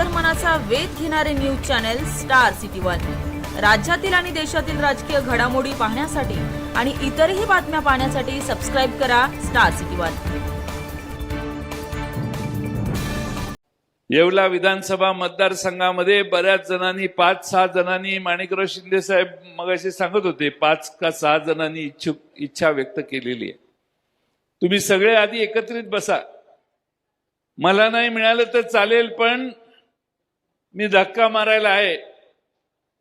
अंतर्मनाचा वेध घेणारे news channel star city one. राज्यातील आणि देशातील राजकीय घडामोडी पाहण्यासाठी आणि इतरही बातम्या पाहण्यासाठी सबस्क्राईब करा स्टार सिटी वन. येवला विधानसभा मतदारसंघामध्ये बऱ्याच जणांनी पाच सहा जणांनी माणिकराव शिंदे साहेब मगाशी सांगत होते पाच का सहा जणांनी इच्छुक इच्छा व्यक्त केलेली आहे. तुम्ही सगळे आधी एकत्रित बसा. मला नाही मिळालं तर चालेल पण मी धक्का मारायला आहे.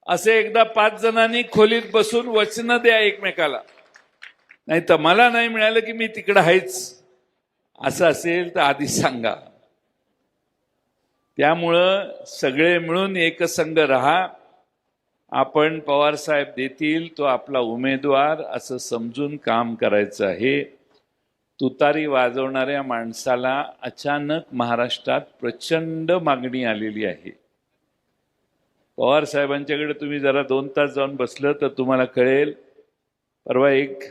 असे एकदा पाच जणांनी खोलीत बसून वचनं द्या एकमेकाला. नाही तर मला नाही मिळालं की मी तिकडं आहेच. असं असेल तर आधी सांगा. त्यामुळं सगळे मिळून एकसंग राहा. आपण पवार साहेब देतील तो आपला उमेदवार असं समजून काम करायचं आहे. तुतारी वाजवणाऱ्या माणसाला अचानक महाराष्ट्रात प्रचंड मागणी आलेली आहे. पवार साहेबांच्याकडे तुम्ही जरा दोन तास जाऊन बसलं तर तुम्हाला कळेल. परवा एक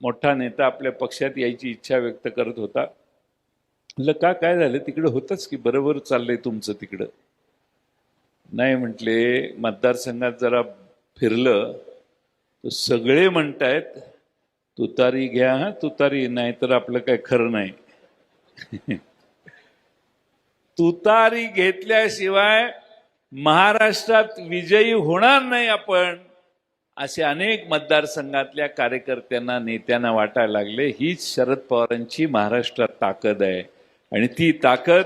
मोठा नेता आपल्या पक्षात यायची इच्छा व्यक्त करत होता. म्हटलं का काय झालं? तिकडं होतंच की बरोबर चाललंय तुमचं तिकडं. नाही म्हटले मतदारसंघात जरा फिरलं तर सगळे म्हणतायत तुतारी घ्या हा तुतारी नाही तर आपलं काय खरं नाही. तुतारी घेतल्याशिवाय महाराष्ट्रात विजयी होणार नाही आपण असे अनेक मतदारसंघातल्या कार्यकर्त्यांना नेत्यांना वाटायला लागले. हीच शरद पवारांची महाराष्ट्रात ताकद आहे. आणि ती ताकद